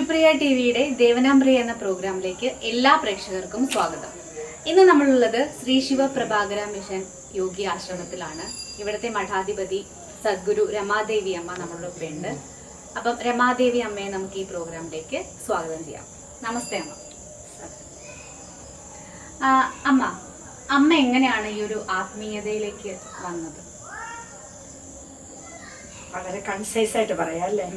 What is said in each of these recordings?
T വിയുടെ ദേവനാംപ്രിയ എന്ന പ്രോഗ്രാമിലേക്ക് എല്ലാ പ്രേക്ഷകർക്കും സ്വാഗതം. ഇന്ന് നമ്മളുള്ളത് ശ്രീ ശിവ പ്രഭാകര മിഷൻ യോഗി ആശ്രമത്തിലാണ്. ഇവിടുത്തെ മഠാധിപതി സദ്ഗുരു രമാദേവി അമ്മ നമ്മളോടൊപ്പം ഉണ്ട് അപ്പം രമാദേവി അമ്മയെ നമുക്ക് ഈ പ്രോഗ്രാമിലേക്ക് സ്വാഗതം ചെയ്യാം. നമസ്തേ അമ്മ. അമ്മ അമ്മ എങ്ങനെയാണ് ഈ ഒരു ആത്മീയതയിലേക്ക് വന്നത്? വളരെ കൺസൈസ് ആയിട്ട് പറയാം അല്ലേ?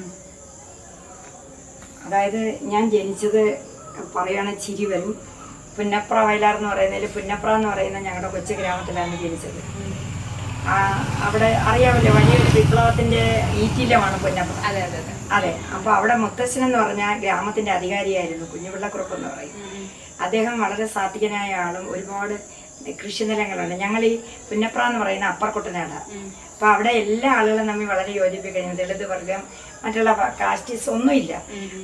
അതായത് ഞാൻ ജനിച്ചത് പറയുകയാണെങ്കിൽ ചിരി വരും. പുന്നപ്ര വയലാർ എന്ന് പറയുന്നതിൽ പുന്നപ്ര എന്ന് പറയുന്ന ഞങ്ങളുടെ കൊച്ചു ഗ്രാമത്തിലാണ് ജനിച്ചത്. അവിടെ അറിയാമല്ലോ വലിയൊരു വിപ്ലവത്തിന്റെ ഈറ്റിലമാണ് പുന്നപ്ര. അതെ അതെ അതെ. അപ്പൊ അവിടെ മുത്തശ്ശൻ എന്ന് പറഞ്ഞ ഗ്രാമത്തിന്റെ അധികാരിയായിരുന്നു കുഞ്ഞുപിള്ളക്കുറുപ്പ് എന്ന് പറയും. അദ്ദേഹം വളരെ സാത്വികനായ ആളും ഒരുപാട് കൃഷി നിലങ്ങളുണ്ട് ഞങ്ങൾ ഈ പുന്നപ്ര എന്ന് പറയുന്ന അപ്പർ കുട്ടനാട് അപ്പൊ അവിടെ എല്ലാ ആളുകളും നമ്മൾ വളരെ യോജിപ്പിക്കഴിഞ്ഞു ദളിത് വർഗം മറ്റുള്ള കാസ്റ്റീസ് ഒന്നുമില്ല.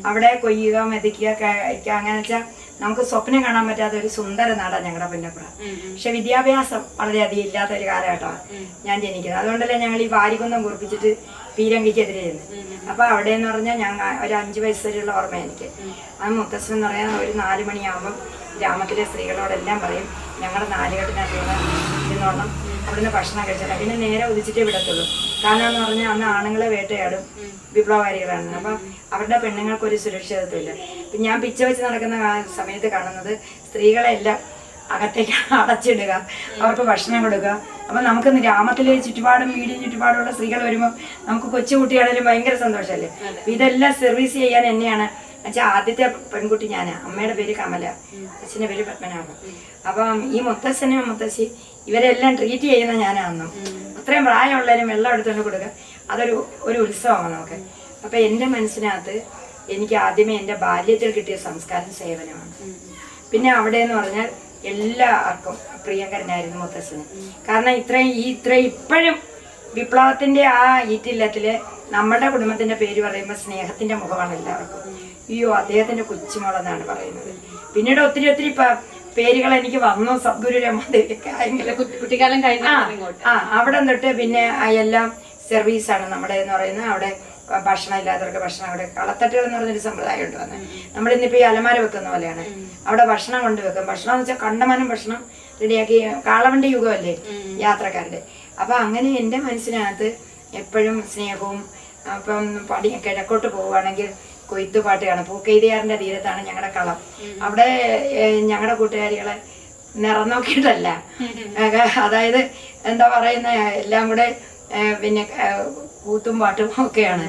അവിടെ കൊയ്യുക മെതിക്കുക കഴിക്കുക അങ്ങനെ വെച്ചാൽ നമുക്ക് സ്വപ്നം കാണാൻ പറ്റാത്ത ഒരു സുന്ദര നാടാണ് ഞങ്ങളുടെ പുന്നപ്പുറ പക്ഷെ വിദ്യാഭ്യാസം വളരെയധികം ഇല്ലാത്ത ഒരു കാലഘട്ടമാണ് ഞാൻ ജനിക്കുന്നത്. അതുകൊണ്ടല്ലേ ഞങ്ങൾ ഈ വാരികുന്നം കുറിപ്പിച്ചിട്ട് പീരങ്കിക്കെതിരെ ചെയ്യുന്നത് അപ്പൊ അവിടെ എന്ന് പറഞ്ഞാൽ ഞങ്ങൾ ഒരു അഞ്ചു വയസ്സ് വരെയുള്ള ഓർമ്മ എനിക്ക്. ആ മുത്തശ്ശൻ എന്ന് പറയാൻ ഒരു നാല് മണിയാകുമ്പം ഗ്രാമത്തിലെ സ്ത്രീകളോടെല്ലാം പറയും ഞങ്ങളുടെ നാലുകെട്ടിനകത്തുള്ള അവിടുന്ന് ഭക്ഷണം കഴിച്ചില്ല പിന്നെ നേരെ ഉദിച്ചിട്ടേ വിടത്തുള്ളൂ. കാരണം എന്ന് പറഞ്ഞാൽ അന്ന് ആണുങ്ങളെ വേട്ടയാടും. വിപ്ലവകാരികളാണ്. അപ്പം അവരുടെ പെണ്ണുങ്ങൾക്ക് ഒരു സുരക്ഷിതത്വമില്ല. ഇപ്പം ഞാൻ പിച്ച വെച്ച് നടക്കുന്ന സമയത്ത് കാണുന്നത് സ്ത്രീകളെല്ലാം അകത്തേക്ക് അടച്ചിടുക. അവർക്ക് ഭക്ഷണം കൊടുക്കുക. അപ്പം നമുക്ക് ഗ്രാമത്തിലെ ചുറ്റുപാടും വീടിന് ചുറ്റുപാടുള്ള സ്ത്രീകൾ വരുമ്പോൾ നമുക്ക് കൊച്ചു കുട്ടിയാണെങ്കിലും ഭയങ്കര സന്തോഷമല്ലേ? ഇതെല്ലാം സർവീസ് ചെയ്യാൻ എന്നെയാണ് അച്ഛാ ആദ്യത്തെ പെൺകുട്ടി ഞാനാ. അമ്മയുടെ പേര് കമല. അച്ഛന്റെ പേര് പത്മനാഭം അപ്പം ഈ മുത്തശ്ശനും മുത്തശ്ശി ഇവരെല്ലാം ട്രീറ്റ് ചെയ്യുന്ന ഞാനാണെന്നും അത്രയും പ്രായമുള്ളവരും വെള്ളം എടുത്തുകൊണ്ട് കൊടുക്കുക അതൊരു ഒരു ഉത്സവമാണ് നമുക്ക്. അപ്പം എന്റെ മനസ്സിനകത്ത് എനിക്ക് ആദ്യമേ എന്റെ ബാല്യത്തിൽ കിട്ടിയ സംസ്കാരം സേവനമാണ്. പിന്നെ അവിടെ എന്ന് പറഞ്ഞാൽ എല്ലാവർക്കും പ്രിയങ്കരനായിരുന്നു മുത്തശ്ശന് കാരണം ഇത്രയും ഈ ഇത്രയും ഇപ്പോഴും വിപ്ലവത്തിന്റെ ആ ഈറ്റില്ലത്തിൽ നമ്മുടെ കുടുംബത്തിന്റെ പേര് പറയുമ്പോൾ സ്നേഹത്തിന്റെ മുഖമാണ് എല്ലാവർക്കും. അയ്യോ അദ്ദേഹത്തിന്റെ കൊച്ചുമോളെന്നാണ് പറയുന്നത്. പിന്നീട് ഒത്തിരി ഒത്തിരി പേരുകൾ എനിക്ക് വന്നു സദ്ഗുരു രമാദേവിയൊക്കെ കുട്ടിക്കാലം കഴിഞ്ഞ ആ, അവിടെ തൊട്ട് പിന്നെ എല്ലാം സർവീസാണ് നമ്മുടെ എന്ന് പറയുന്നത്. അവിടെ ഭക്ഷണം ഇല്ലാത്തവർക്ക് ഭക്ഷണം അവിടെ കളത്തട്ടുകൾ എന്ന് പറഞ്ഞൊരു സമ്പ്രദായം ഉണ്ട് വന്നത് നമ്മളിന്നിപ്പോ ഈ അലമാര വെക്കുന്ന പോലെയാണ്. അവിടെ ഭക്ഷണം കൊണ്ടുവെക്കും ഭക്ഷണം എന്ന് വെച്ചാൽ കണ്ടമാനം ഭക്ഷണം റെഡിയാക്കി. കാളവണ്ടി യുഗമല്ലേ? യാത്രക്കാരുടെ. അപ്പൊ അങ്ങനെ എന്റെ മനസ്സിനകത്ത് എപ്പോഴും സ്നേഹവും അപ്പം പടി കിഴക്കോട്ട് പോവുകയാണെങ്കിൽ കൊയ്ത്തുപാട്ട് കാണും പൂക്കെയ്തിയാറിന്റെ തീരത്താണ് ഞങ്ങളുടെ കളം. അവിടെ ഞങ്ങളുടെ കൂട്ടുകാരികളെ നിറം നോക്കിയിട്ടല്ല അതായത് എന്താ പറയുന്ന എല്ലാം കൂടെ പിന്നെ കൂത്തും പാട്ടും ഒക്കെയാണ്.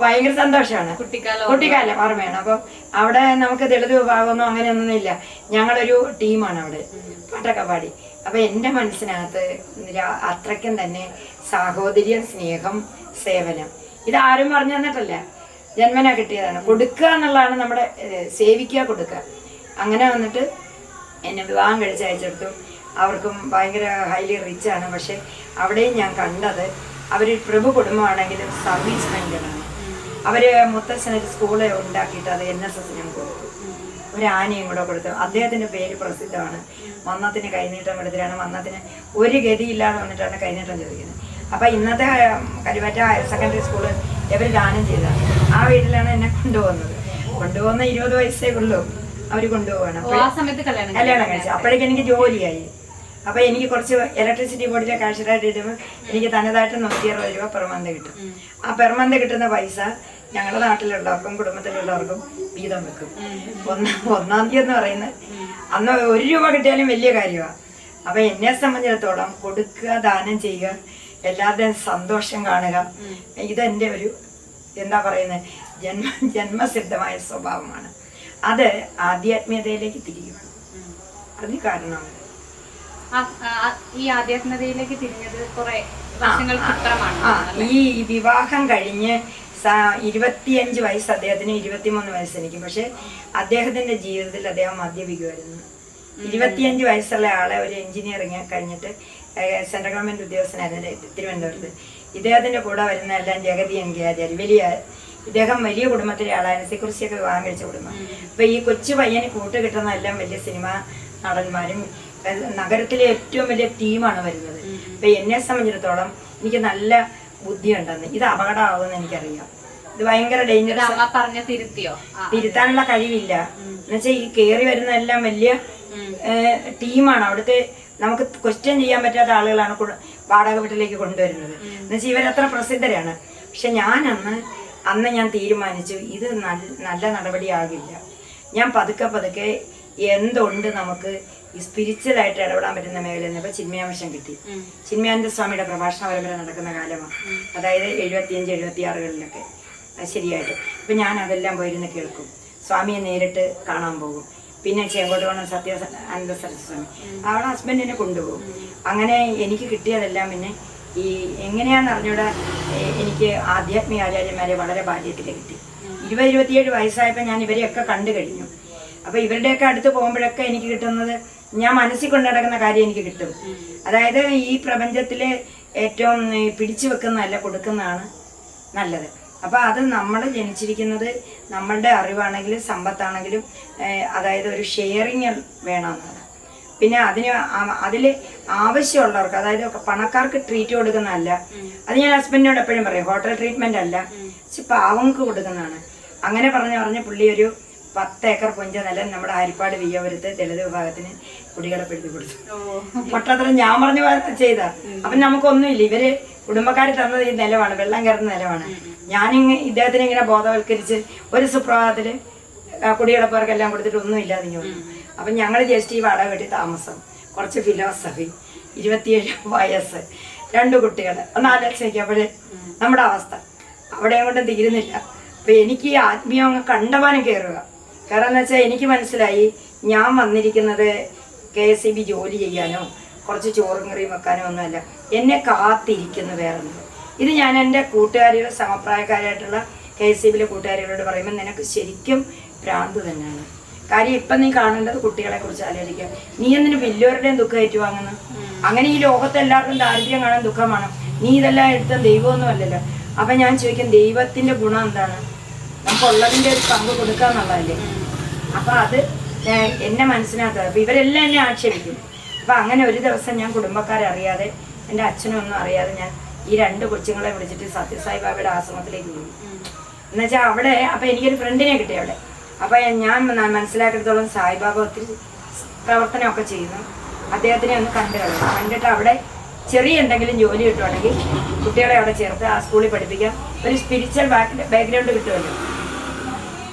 ഭയങ്കര സന്തോഷമാണ് കുട്ടിക്കാലം ഓർമ്മയാണ്. അപ്പം അവിടെ നമുക്ക് ദളിത് വിഭാഗമൊന്നും അങ്ങനെയൊന്നും ഇല്ല. ഞങ്ങളൊരു ടീമാണ് അവിടെ. പാട്ടൊക്കെ പാടി. അപ്പൊ എന്റെ മനസ്സിനകത്ത് അത്രയ്ക്കും തന്നെ സാഹോദര്യം സ്നേഹം സേവനം. ഇത് ആരും പറഞ്ഞു തന്നിട്ടല്ല. ജന്മന കിട്ടിയതാണ്. കൊടുക്കുക എന്നുള്ളതാണ് നമ്മുടെ സേവിക്കുക കൊടുക്കുക. അങ്ങനെ വന്നിട്ട് എന്നെ വിവാഹം കഴിച്ച് അയച്ചെടുത്തു. അവർക്കും ഭയങ്കര ഹൈലി റിച്ച് ആണ്. പക്ഷെ അവിടെയും ഞാൻ കണ്ടത് അവർ പ്രഭു കുടുംബമാണെങ്കിലും സർവീസ് മൈൻഡാണ് അവർ മുത്തച്ഛനൊരു സ്കൂളെ ഉണ്ടാക്കിയിട്ട് അത് എൻ എസ് എസിനും കൊടുത്തു. ഒരു ആനയും കൂടെ കൊടുത്തു. അദ്ദേഹത്തിന്റെ പേര് പ്രസിദ്ധമാണ്. മന്നത്തിന് കൈനീട്ടം കൊടുത്തിട്ടാണ്. മന്നത്തിന് ഒരു ഗതിയില്ലാതെ വന്നിട്ടാണ് കൈനീട്ടം ചോദിക്കുന്നത്. അപ്പം ഇന്നത്തെ കരുവാറ്റ ഹയർ സെക്കൻഡറി സ്കൂൾ ഇവർ ദാനം ചെയ്തതാണ്. ആ വീട്ടിലാണ് എന്നെ കൊണ്ടുപോകുന്നത്. കൊണ്ടുപോകുന്ന ഇരുപത് വയസ്സേ ഉള്ളൂ അവർ കൊണ്ടുപോവാണ്. സമയത്ത് കല്യാണം കല്യാണം കഴിച്ചു. അപ്പോഴേക്കും എനിക്ക് ജോലിയായി. അപ്പൊ എനിക്ക് കുറച്ച് ഇലക്ട്രിസിറ്റി ബോർഡിലെ കാശിലായിട്ട് ഇടുമ്പോൾ എനിക്ക് തനതായിട്ട് നൂറ്റി അറുപത് രൂപ പെർ മന്ത് കിട്ടും. ആ പെർ മന്ത് കിട്ടുന്ന പൈസ ഞങ്ങളുടെ നാട്ടിലുള്ളവർക്കും കുടുംബത്തിലുള്ളവർക്കും വീതം വെക്കും. ഒന്നാം ഒന്നാം തീയതി എന്ന് പറയുന്നത് അന്ന് ഒരു രൂപ കിട്ടിയാലും വലിയ കാര്യമാണ് അപ്പൊ എന്നെ സംബന്ധിച്ചിടത്തോളം കൊടുക്കുക ദാനം ചെയ്യുക എല്ലാവരുടെയും സന്തോഷം കാണുക ഇതെന്റെ ഒരു എന്താ പറയുന്നത് ജന്മ ജന്മസിദ്ധമായ സ്വഭാവമാണ്. അത് ആധ്യാത്മികതയിലേക്ക് തിരിയുകയാണ് അതിന് ആ- ഈ ആധ്യാത്മികതയിലേക്ക് തിരിഞ്ഞത് കുറെ ഈ വിവാഹം കഴിഞ്ഞ് ഇരുപത്തിയഞ്ച് വയസ്സ് അദ്ദേഹത്തിന് ഇരുപത്തിമൂന്ന് വയസ്സ് എനിക്ക് പക്ഷെ അദ്ദേഹത്തിന്റെ ജീവിതത്തിൽ അദ്ദേഹം മദ്യപിക്കുമായിരുന്നു. ഇരുപത്തിയഞ്ച് വയസ്സുള്ള ആളെ ഒരു എഞ്ചിനീയറിങ് കഴിഞ്ഞിട്ട് സെൻട്രൽ ഗവൺമെന്റ് ഉദ്യോഗസ്ഥനായിരുന്നു തിരുവനന്തപുരത്ത്. ഇദ്ദേഹത്തിന്റെ കൂടെ വരുന്ന എല്ലാം ജഗതി ആചാര്യ. വലിയ ഇദ്ദേഹം വലിയ കുടുംബത്തിലെ ആളായിരുന്നു സിക്കുറിശിയൊക്കെ വിവാഹം കഴിച്ച കുടുംബം. അപ്പൊ ഈ കൊച്ചു പയ്യന് കൂട്ട് കിട്ടുന്ന എല്ലാം വലിയ സിനിമ നടന്മാരും നഗരത്തിലെ ഏറ്റവും വലിയ ടീമാണ് വരുന്നത്. അപ്പൊ എന്നെ സംബന്ധിച്ചിടത്തോളം എനിക്ക് നല്ല ബുദ്ധിയുണ്ടെന്ന്. ഇത് അപകടമാകുമെന്ന് എനിക്കറിയാം. ഇത് ഭയങ്കര പറഞ്ഞ തിരുത്തിയോ? ആ തിരുത്താനുള്ള കഴിവില്ല. എന്നുവെച്ചാൽ ഈ കയറി വരുന്നതെല്ലാം വലിയ ടീമാണ്. അവിടുത്തെ നമുക്ക് ക്വസ്റ്റ്യൻ ചെയ്യാൻ പറ്റാത്ത ആളുകളാണ്. വാടക വീട്ടിലേക്ക് കൊണ്ടുവരുന്നത് എന്നുവെച്ചാൽ ഇവരത്ര പ്രസിദ്ധരാണ്. പക്ഷെ ഞാനന്ന് അന്ന് അന്ന് ഞാൻ തീരുമാനിച്ചു ഇത് നല്ല നടപടിയാകില്ല. ഞാൻ പതുക്കെ പതുക്കെ എന്തുണ്ട് നമുക്ക് ഈ സ്പിരിച്വലായിട്ട് ഇടപെടാൻ പറ്റുന്ന മേഖല എന്നപ്പോൾ ചിന്മയാംശം കിട്ടി. ചിന്മയാനന്ദ സ്വാമിയുടെ പ്രഭാഷണ പരമ്പര നടക്കുന്ന കാലമാണ്. അതായത് എഴുപത്തിയഞ്ച് എഴുപത്തി ആറുകളിലൊക്കെ ശരിയായിട്ട്. അപ്പം ഞാൻ അതെല്ലാം പോയിരുന്ന് കേൾക്കും. സ്വാമിയെ നേരിട്ട് കാണാൻ പോകും. പിന്നെ ചേങ്കോട്ടുകോണം സത്യ അനന്ത സരസ്വാമി അവിടെ ഹസ്ബൻഡിനെ കൊണ്ടുപോകും. അങ്ങനെ എനിക്ക് കിട്ടിയതെല്ലാം പിന്നെ ഈ എങ്ങനെയാന്ന് അറിഞ്ഞൂടെ? എനിക്ക് ആധ്യാത്മിക ആചാര്യന്മാരെ വളരെ ബാല്യത്തിൽ കിട്ടി. ഇരുപത് ഇരുപത്തിയേഴ് വയസ്സായപ്പോൾ ഞാൻ ഇവരെയൊക്കെ കണ്ടു കഴിഞ്ഞു. അപ്പോൾ ഇവരുടെയൊക്കെ അടുത്ത് പോകുമ്പോഴൊക്കെ എനിക്ക് കിട്ടുന്നത് ഞാൻ മനസ്സിൽ കൊണ്ടു നടക്കുന്ന കാര്യം എനിക്ക് കിട്ടും. അതായത് ഈ പ്രപഞ്ചത്തിൽ ഏറ്റവും പിടിച്ചു വെക്കുന്നതല്ല കൊടുക്കുന്നതാണ് നല്ലത്. അപ്പോൾ അത് നമ്മൾ ജനിച്ചിരിക്കുന്നത് നമ്മളുടെ അറിവാണെങ്കിലും സമ്പത്താണെങ്കിലും അതായത് ഒരു ഷെയറിങ് വേണമെന്നാണ് പിന്നെ അതിന് അതിൽ ആവശ്യമുള്ളവർക്ക് അതായത് പണക്കാർക്ക് ട്രീറ്റ് കൊടുക്കുന്നതല്ല. അത് ഞാൻ ഹസ്ബൻഡിനോട് എപ്പോഴും പറയും ഹോട്ടൽ ട്രീറ്റ്മെന്റ് അല്ല. പക്ഷെ പാവങ്ങൾക്ക് കൊടുക്കുന്നതാണ്. അങ്ങനെ പറഞ്ഞു പറഞ്ഞ് പുള്ളി ഒരു പത്ത് ഏക്കർ പുഞ്ച നിലം നമ്മുടെ ഹരിപ്പാട് വിയ്യപുരത്ത് ദളിത് വിഭാഗത്തിന് കുടികളപ്പെടുത്തി കൊടുത്തു. ഓ. പൊട്ടത്തരം ഞാൻ പറഞ്ഞു ചെയ്ത. അപ്പം നമുക്കൊന്നുമില്ല. ഇവർ കുടുംബക്കാർ തന്നത് ഈ നിലമാണ് വെള്ളം കയറുന്ന നിലമാണ് ഞാനിങ്ങ ഇദ്ദേഹത്തിനെ ഇങ്ങനെ ബോധവൽക്കരിച്ച് ഒരു സുപ്രഭാതത്തിൽ കുടികളപ്പവർക്കെല്ലാം കൊടുത്തിട്ട് ഒന്നും ഇല്ലാതെ ഇങ്ങ് വന്നു. അപ്പം ഞങ്ങൾ ജസ്റ്റ് ഈ വാടക വീട്ടിൽ താമസം. കുറച്ച് ഫിലോസഫി ഇരുപത്തിയേഴ് വയസ്സ് രണ്ട് കുട്ടികൾ ഒന്ന് ആലോചിച്ചപ്പോഴേ നമ്മുടെ അവസ്ഥ. അവിടെയും കൊണ്ട് തീരുന്നില്ല. അപ്പം എനിക്ക് ഈ ആത്മീയം അങ്ങ് കണ്ടമാനം കയറുക. കാരണം എന്ന് വെച്ചാൽ എനിക്ക് മനസ്സിലായി ഞാൻ വന്നിരിക്കുന്നത് കെ എസ് ഇ ബി ജോലി ചെയ്യാനോ കുറച്ച് ചോറും കറിയും വെക്കാനോ ഒന്നുമല്ല. എന്നെ കാത്തിരിക്കുന്നു വേറൊന്നും. ഇത് ഞാൻ എന്റെ കൂട്ടുകാരികൾ സമപ്രായക്കാരായിട്ടുള്ള കെ എസ് ഇ ബിയിലെ കൂട്ടുകാരികളോട് പറയുമ്പോൾ നിനക്ക് ശരിക്കും ഭ്രാന്ത് തന്നെയാണ്. കാര്യം ഇപ്പം നീ കാണേണ്ടത് കുട്ടികളെ കുറിച്ച് ആലോചിക്കുക. നീ എന്തിനു വലിയവരുടെയും ദുഃഖം ഏറ്റുവാങ്ങുന്നു? അങ്ങനെ ഈ ലോകത്ത് എല്ലാവർക്കും ദാരിദ്ര്യം കാണാൻ ദുഃഖമാണ്. നീ ഇതെല്ലാം എടുത്ത ദൈവമൊന്നും അല്ലല്ലോ. അപ്പം ഞാൻ ചോദിക്കും ദൈവത്തിന്റെ ഗുണം എന്താണ്? നമുക്കുള്ളതിന്റെ ഒരു പങ്ക് കൊടുക്കുക എന്നുള്ളതല്ലേ അപ്പം അത് എന്നെ മനസ്സിനകത്ത് അപ്പം ഇവരെല്ലാം എന്നെ ആക്ഷേപിക്കും. അപ്പം അങ്ങനെ ഒരു ദിവസം ഞാൻ കുടുംബക്കാരെ അറിയാതെ എന്റെ അച്ഛനും ഒന്നും അറിയാതെ ഞാൻ ഈ രണ്ട് കൊച്ചുങ്ങളെ വിളിച്ചിട്ട് സത്യസായി ബാബയുടെ ആശ്രമത്തിലേക്ക് പോയി. എന്നുവെച്ചാൽ അവിടെ അപ്പം എനിക്കൊരു ഫ്രണ്ടിനെ കിട്ടി അവിടെ. അപ്പം ഞാൻ മനസ്സിലാക്കിയിടത്തോളം സായിബാബ ഒത്തിരി പ്രവർത്തനമൊക്കെ ചെയ്യുന്നു. അദ്ദേഹത്തിനെ ഒന്ന് കണ്ടു കണ്ടിട്ട് അവിടെ ചെറിയ എന്തെങ്കിലും ജോലി കിട്ടുവാണെങ്കിൽ കുട്ടികളെ അവിടെ ചേർത്ത് ആ സ്കൂളിൽ പഠിപ്പിക്കാം. ഒരു സ്പിരിച്വൽ ബാക്ക്ഗ്രൗണ്ട് കിട്ടുമല്ലോ.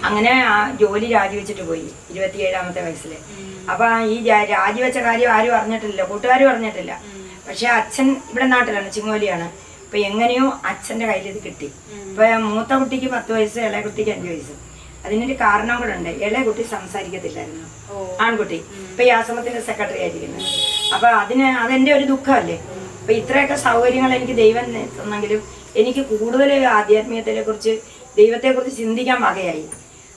അങ്ങനെ ആ ജോലി രാജിവെച്ചിട്ട് പോയി ഇരുപത്തിയേഴാമത്തെ വയസ്സിൽ അപ്പൊ ആ ഈ രാജിവെച്ച കാര്യം ആരും അറിഞ്ഞിട്ടില്ല കൂട്ടുകാരും അറിഞ്ഞിട്ടില്ല. പക്ഷെ അച്ഛൻ ഇവിടെ നാട്ടിലാണ് ചിങ്ങോലിയാണ്. അപ്പൊ എങ്ങനെയോ അച്ഛന്റെ കയ്യിൽ ഇത് കിട്ടി. ഇപ്പൊ മൂത്ത കുട്ടിക്ക് പത്ത് വയസ്സ് ഇളയ കുട്ടിക്ക് അഞ്ച് വയസ്സ്. അതിനൊരു കാരണം കൂടെ ഉണ്ട്. ഇളയ കുട്ടി സംസാരിക്കത്തില്ലായിരുന്നു. ആൺകുട്ടി. ഇപ്പൊ ഈ ആശ്രമത്തിന്റെ സെക്രട്ടറി ആയിരിക്കുന്നത്. അപ്പൊ അതിന് അതെന്റെ ഒരു ദുഃഖമല്ലേ? അപ്പൊ ഇത്രയൊക്കെ സൗകര്യങ്ങൾ എനിക്ക് ദൈവം തന്നെങ്കിലും എനിക്ക് കൂടുതൽ ആധ്യാത്മികത്തെ കുറിച്ച് ദൈവത്തെ കുറിച്ച് ചിന്തിക്കാൻ വകയായി.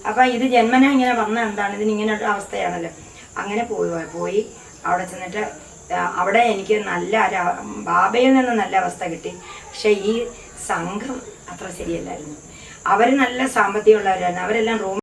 അപ്പൊ ഇത് ജന്മന ഇങ്ങനെ വന്ന എന്താണ്? ഇതിന് ഇങ്ങനെ ഒരു അവസ്ഥയാണല്ലോ. അങ്ങനെ പോയി പോയി അവിടെ ചെന്നിട്ട് അവിടെ എനിക്ക് നല്ല ഒരു- ബാബയിൽ നിന്ന് നല്ല അവസ്ഥ കിട്ടി. പക്ഷെ ഈ സംഘം അത്ര ശരിയല്ലായിരുന്നു. അവർ നല്ല സാമ്പത്തികമുള്ളവരായിരുന്നു. അവരെല്ലാം റൂം